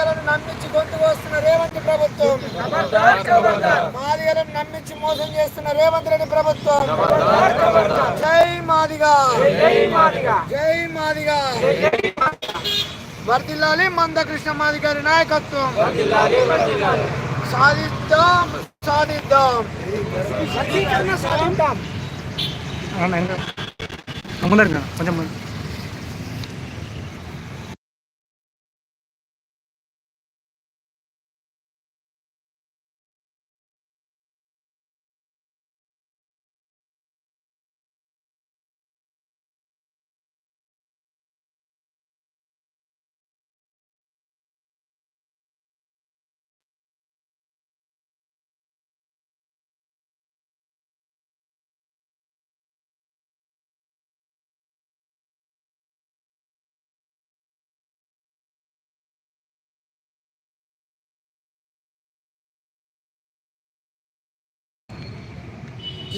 మాదిగలను నమ్మించి గొంతు వస్తున్న రేవంత్ ప్రభుత్వం. మాదిగలను నమ్మించి మోసం చేస్తున్న రేవంత్ రెడ్డి ప్రభుత్వం. జై మాదిగా. జై మాదిగా. వర్దిల్లాలి మందకృష్ణ మాది గారి నాయకత్వం. సాధిద్దాం సాధిద్దాం. సాధిద్దాం. కొంచెం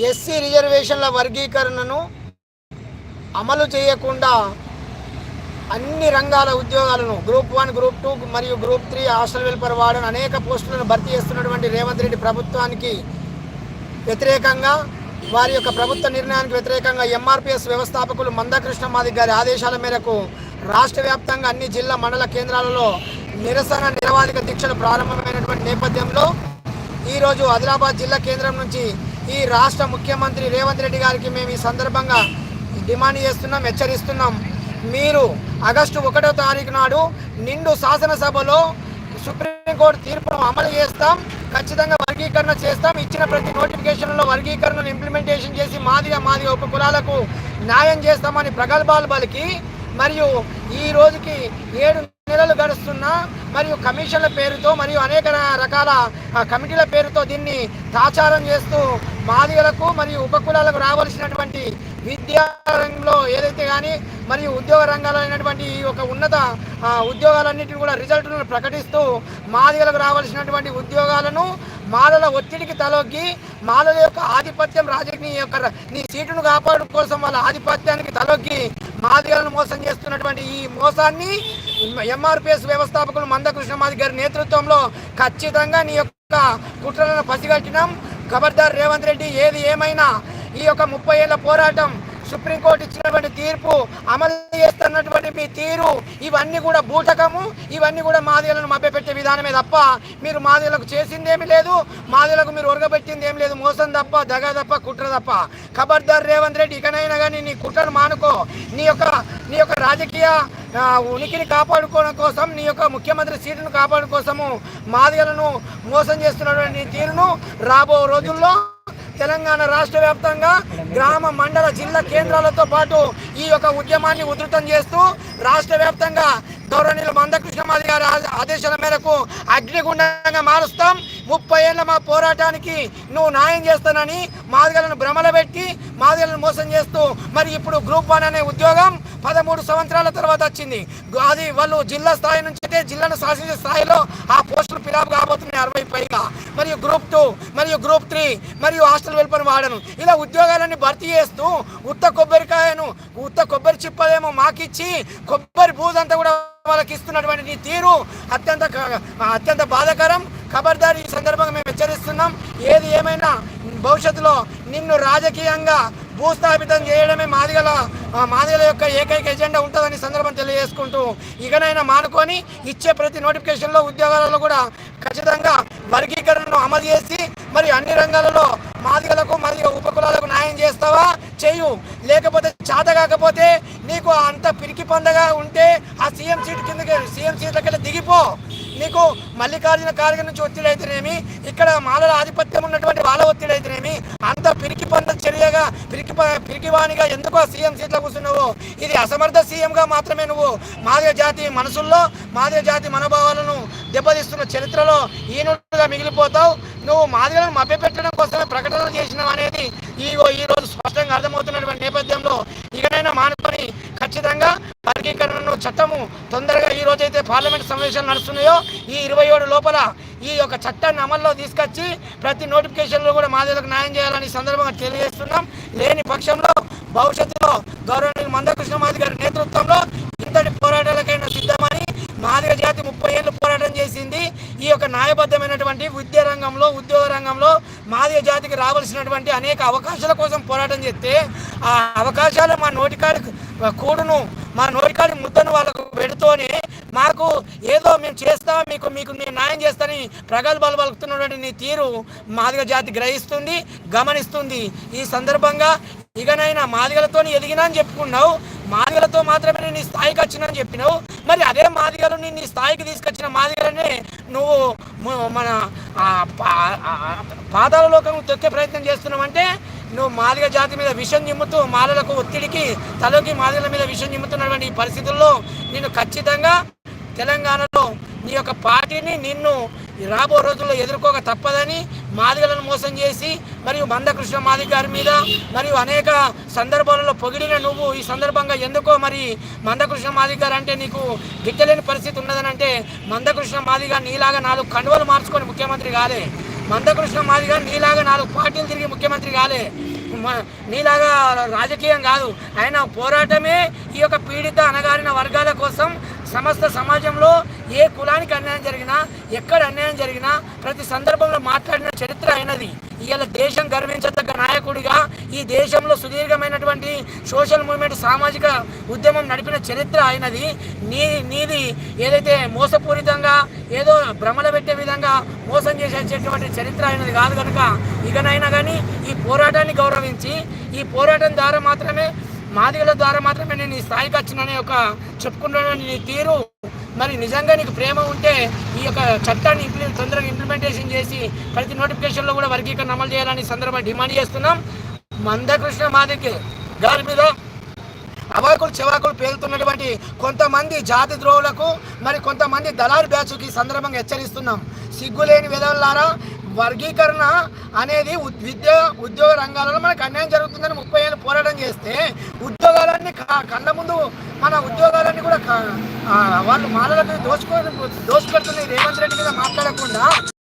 ఎస్సీ రిజర్వేషన్ల వర్గీకరణను అమలు చేయకుండా అన్ని రంగాల ఉద్యోగాలను గ్రూప్ వన్ గ్రూప్ టూ మరియు group three hostel welfare warden అనేక పోస్టులను భర్తీ చేస్తున్నటువంటి రేవంత్ రెడ్డి ప్రభుత్వానికి వ్యతిరేకంగా వారి యొక్క ప్రభుత్వ నిర్ణయానికి వ్యతిరేకంగా ఎంఆర్పిఎస్ వ్యవస్థాపకులు మందకృష్ణ మాది గారి ఆదేశాల మేరకు రాష్ట్ర వ్యాప్తంగా అన్ని జిల్లా మండల కేంద్రాలలో నిరసన నిరవాధిక దీక్షలు ప్రారంభమైనటువంటి నేపథ్యంలో ఈరోజు ఆదిలాబాద్ జిల్లా కేంద్రం నుంచి ఈ రాష్ట్ర ముఖ్యమంత్రి రేవంత్ రెడ్డి గారికి మేము ఈ సందర్భంగా డిమాండ్ చేస్తున్నాం హెచ్చరిస్తున్నాం. మీరు ఆగస్టు ఒకటో తారీఖు నాడు నిండు శాసనసభలో సుప్రీంకోర్టు తీర్పును అమలు చేస్తాం ఖచ్చితంగా వర్గీకరణ చేస్తాం ఇచ్చిన ప్రతి నోటిఫికేషన్లో వర్గీకరణను ఇంప్లిమెంటేషన్ చేసి మాదిగా మాదిగా ఉప కులాలకు న్యాయం చేస్తామని ప్రగల్భాలు పలికి మరియు ఈ రోజుకి ఏడు నెలలు గడుస్తున్నా మరియు కమిషన్ల పేరుతో మరియు అనేక రకాల కమిటీల పేరుతో దీన్ని తాచారం చేస్తూ మాదిగలకు మరియు ఉపకులాలకు రావాల్సినటువంటి విద్యా రంగంలో ఏదైతే కానీ మరియు ఉద్యోగ రంగాల్లో అయినటువంటి ఈ యొక్క ఉన్నత ఉద్యోగాలన్నింటినీ కూడా రిజల్ట్లను ప్రకటిస్తూ మాదిగలకు రావాల్సినటువంటి ఉద్యోగాలను మాలల ఒత్తిడికి తలొగ్గి మాలల యొక్క ఆధిపత్యం రాజకీయ యొక్క నీ సీటును కాపాడు కోసం వాళ్ళ ఆధిపత్యానికి తలొగ్గి మాదిగలను మోసం చేస్తున్నటువంటి ఈ మోసాన్ని ఎంఆర్పిఎస్ వ్యవస్థాపకులు మందకృష్ణ మాది గారి నేతృత్వంలో ఖచ్చితంగా నీ యొక్క కుట్రలను పసిగట్టినాం. ఖబర్దార్ రేవంత్ రెడ్డి ఏది ఏమైనా ఈ యొక్క ముప్పై ఏళ్ళ పోరాటం సుప్రీంకోర్టు ఇచ్చినటువంటి తీర్పు అమలు చేస్తున్నటువంటి మీ తీరు ఇవన్నీ కూడా బూటకము ఇవన్నీ కూడా మాదిగలను మభ్యపెట్టే విధానమే తప్ప మీరు మాదిగలకు చేసిందేమీ లేదు మాదిలకు మీరు ఒరగబెట్టింది ఏం లేదు మోసం తప్ప దగ తప్ప కుట్ర తప్ప. ఖబర్దార్ రేవంత్ రెడ్డి ఇకనైనా కానీ నీ కుట్రను మానుకో. నీ యొక్క నీ యొక్క రాజకీయ ఉనికిని కాపాడుకోవడం కోసం నీ యొక్క ముఖ్యమంత్రి సీటును కాపాడు కోసము మాదిగలను మోసం చేస్తున్నటువంటి తీరును రాబో రోజుల్లో తెలంగాణ రాష్ట్ర వ్యాప్తంగా గ్రామ మండల జిల్లా కేంద్రాలతో పాటు ఈ యొక్క ఉద్యమాన్ని ఉధృతం చేస్తూ రాష్ట్ర వ్యాప్తంగా గౌరవనీయులు మందకృష్ణ మాది గారి ఆదేశాల మేరకు అగ్నిగుండంగా మారుస్తాం. ముప్పై ఏళ్ళ మా పోరాటానికి నువ్వు న్యాయం చేస్తానని మాదిగలను భ్రమల పెట్టి మాదిగలను మోసం చేస్తూ మరి ఇప్పుడు గ్రూప్ వన్ అనే ఉద్యోగం పదమూడు సంవత్సరాల తర్వాత వచ్చింది. అది వాళ్ళు జిల్లా స్థాయి నుంచి అయితే జిల్లాను శాసించే స్థాయిలో ఆ పోస్టులు ఫిలాప్ కాబోతున్నాయి అరవై పైగా. మరియు గ్రూప్ టూ మరియు గ్రూప్ త్రీ మరియు హాస్టల్ వెల్పర్ వాడను. ఇలా ఉద్యోగాలన్నీ భర్తీ చేస్తూ ఉత్త కొబ్బరికాయను ఉత్త కొబ్బరి చిప్పలేమో మాకిచ్చి కొబ్బరి బూజంతా కూడా వాళ్ళకి ఇస్తున్నటువంటి నీ తీరు అత్యంత అత్యంత బాధాకరం. ఖబర్దార్ ఈ సందర్భంగా మేము హెచ్చరిస్తున్నాం. ఏది ఏమైనా భవిష్యత్తులో నిన్ను రాజకీయంగా భూస్థాపితం చేయడమే మాదిగల మాదిగల యొక్క ఏకైక ఎజెండా ఉంటుందని సందర్భం తెలియజేసుకుంటూ ఇకనైనా మానుకొని ఇచ్చే ప్రతి నోటిఫికేషన్లో ఉద్యోగాలలో కూడా ఖచ్చితంగా వర్గీకరణను అమలు చేసి మరి అన్ని రంగాలలో మాదిగలకు మరియు ఉపకులాలకు న్యాయం చేస్తావా? చేయు. లేకపోతే చేత కాకపోతే నీకు అంత పిరికి పందగా ఉంటే ఆ సీఎం సీట్ కిందకి సీఎం సీట్లకెళ్ళి దిగిపో. నీకు మల్లికార్జున ఖార్గే నుంచి ఒత్తిడి అయితేనేమి ఇక్కడ మాలల ఆధిపత్యం ఉన్నటువంటి వాళ్ళ ఒత్తిడి అయితేనేమి అంత పిరికి పంద చర్యగా పిరికి ప- పిరికివాణిగా ఎందుకు ఆ సీఎం సీట్లో కూర్చున్నావు? ఇది అసమర్థ సీఎంగా మాత్రమే నువ్వు మాదిగ జాతి మనసుల్లో మాదిగ జాతి మనోభావాలను దెబ్బతీస్తున్న చరిత్రలో ఈనుడుగా మిగిలిపోతావు. నువ్వు మాదిగలను మభ్యపెట్టడం కోసమే ప్రకటనలు చేసినావు అనేది ఈ ఈ రోజు స్పష్టంగా అర్థమవుతున్నటువంటి నేపథ్యంలో ఇకనైనా మానుకొని ఖచ్చితంగా వర్గీకరణను చట్టము తొందరగా ఈ రోజైతే పార్లమెంట్ సమావేశాలు నడుస్తున్నాయో ఈ ఇరవై ఏడు లోపల ఈ యొక్క చట్టాన్ని అమల్లో తీసుకొచ్చి ప్రతి నోటిఫికేషన్లో కూడా మాదిలకు న్యాయం చేయాలని సందర్భంగా తెలియజేస్తున్నాం. లేని పక్షంలో భవిష్యత్తులో గౌరవనీయులు మందకృష్ణ మాది గారి నేతృత్వంలో ఇంతటి పోరాటాలకైనా సిద్ధమని మాదిగ జాతి ముప్పై ఏళ్ళు పోరాటం చేసింది. ఈ యొక్క న్యాయబద్ధమైనటువంటి విద్యా రంగంలో ఉద్యోగ రంగంలో మాదిగ జాతికి రావాల్సినటువంటి అనేక అవకాశాల కోసం పోరాటం చేస్తే ఆ అవకాశాలు మా నోటికాడి కూడును మా నోటికాడి ముద్దను వాళ్ళకు పెడుతూనే మాకు ఏదో మేము చేస్తాం మీకు మీకు నేను న్యాయం చేస్తానని ప్రగల్భాలు పలుకుతున్నటువంటి నీ తీరు మాదిగ జాతి గ్రహిస్తుంది గమనిస్తుంది. ఈ సందర్భంగా ఇకనైనా మాదిగలతో ఎదిగినా అని చెప్పుకున్నావు మాదిగలతో మాత్రమే నేను నీ స్థాయికి వచ్చినని చెప్పినావు. మరి అదే మాదిగలు నేను నీ స్థాయికి తీసుకొచ్చిన మాదిగలనే నువ్వు మన పా- పాదాల లోకం తొక్కే ప్రయత్నం చేస్తున్నావంటే నువ్వు మాదిగ జాతి మీద విషం నిమ్ముతూ మాలలకు ఒత్తిడికి తలకి మాదిగల మీద విషం నిమ్ముతున్నటువంటి ఈ పరిస్థితుల్లో నేను ఖచ్చితంగా తెలంగాణలో నీ యొక్క పార్టీని నిన్ను రాబో రోజుల్లో ఎదుర్కోక తప్పదని మాదిగలను మోసం చేసి మరియు మందకృష్ణ మాదిగ గారి మీద మరియు అనేక సందర్భాలలో పొగిడిన నువ్వు ఈ సందర్భంగా ఎందుకో మరి మందకృష్ణ మాదిగ గారు అంటే నీకు గిట్టలేని పరిస్థితి ఉన్నదని అంటే మందకృష్ణ మాదిగ నీలాగా నాలుగు కండువలు మార్చుకొని ముఖ్యమంత్రి కాలే. మందకృష్ణ మాదిగ నీలాగా నాలుగు పార్టీలు తిరిగి ముఖ్యమంత్రి కాలే. నీలాగా రాజకీయం కాదు. ఆయన పోరాటమే ఈ యొక్క పీడిత అనగారిన వర్గాల కోసం సమస్త సమాజంలో ఏ కులానికి అన్యాయం జరిగినా ఎక్కడ అన్యాయం జరిగినా ప్రతి సందర్భంలో మాట్లాడిన చరిత్ర అయినది. ఇవాళ దేశం గర్వించదగ్గ నాయకుడిగా ఈ దేశంలో సుదీర్ఘమైనటువంటి సోషల్ మూవ్మెంట్ సామాజిక ఉద్యమం నడిపిన చరిత్ర అయినది. నీ నీది ఏదైతే మోసపూరితంగా ఏదో భ్రమల పెట్టే విధంగా మోసం చేసేటటువంటి చరిత్ర అయినది కాదు కనుక ఇకనైనా కానీ ఈ పోరాటాన్ని గౌరవించి ఈ పోరాటం ద్వారా మాత్రమే మాదిగల ద్వారా మాత్రమే నేను ఈ స్థాయికి వచ్చిననే ఒక చెప్పుకున్న నీ తీరు మరి నిజంగా నీకు ప్రేమ ఉంటే ఈ యొక్క చట్టాన్ని ఇంప్లిమెంట్ తొందరగా ఇంప్లిమెంటేషన్ చేసి ప్రతి నోటిఫికేషన్లో కూడా వర్గీకరణ అమలు చేయాలని సందర్భంగా డిమాండ్ చేస్తున్నాం. మందకృష్ణ మాదికి గారి మీద అవాకులు చివాకులు పేలుతున్నటువంటి కొంతమంది జాతి ద్రోహులకు మరి కొంతమంది దళారు బ్యాచ్కి సందర్భంగా హెచ్చరిస్తున్నాం. సిగ్గులేని విధవలారా వర్గీకరణ అనేది ఉద్- విద్య ఉద్యోగ రంగాలలో మనకు అన్యాయం జరుగుతుందని ముప్పై ఏళ్ళు పోరాటం చేస్తే ఉద్యోగాలన్నీ కళ్ళ ముందు మన ఉద్యోగాలన్నీ కూడా వాళ్ళు మాలలకు దోచుకో దోచుపెడుతుంది రేవంత్ రెడ్డి మీద మాట్లాడకుండా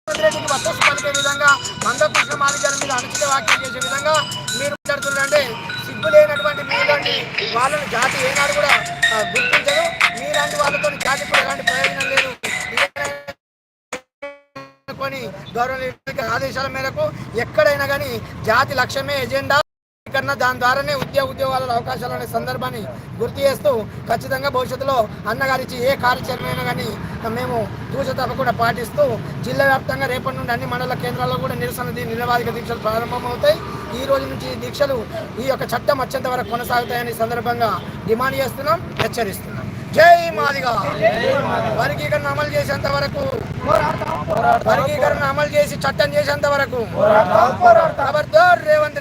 రేవంత్ రెడ్డికి వస్తు పలికే విధంగా మందకృష్ణ మాదిగారి మీద అనుచిత వ్యాఖ్యలు చేసే విధంగా మీరు మాట్లాడుతున్నారంటే సిగ్గు లేనటువంటి మీలాంటి వాళ్ళని జాతి ఏనాడు కూడా ఆ, గుర్తించదు మీలాంటి వాళ్ళతో జాతి కూడా ఎలాంటి ప్రయోజనం లేదు. అనుకొని గౌరవ ఆదేశాల మేరకు ఎక్కడైనా కానీ జాతి లక్ష్యమే ఎజెండా కన్నా దాని ద్వారానే ఉద్యోగ ఉద్యోగాల అవకాశాలు అనే సందర్భాన్ని గుర్తు చేస్తూ ఖచ్చితంగా భవిష్యత్తులో అన్నగారిచి ఏ కార్యాచరణ కానీ మేము దూష తప్పకుండా పాటిస్తూ జిల్లా వ్యాప్తంగా రేపటి నుండి అన్ని మండల కేంద్రాల్లో కూడా నిరసన నిరవాధిక దీక్షలు ప్రారంభమవుతాయి. ఈ రోజు నుంచి దీక్షలు ఈ యొక్క చట్టం వచ్చేంత వరకు కొనసాగుతాయని సందర్భంగా డిమాండ్ చేస్తున్నాం హెచ్చరిస్తున్నాం. జై మాదిగా. వర్గీకరణ అమలు చేసేంత వరకు వర్గీకరణ అమలు చేసి చట్టం చేసేంత వరకు. రేవంత్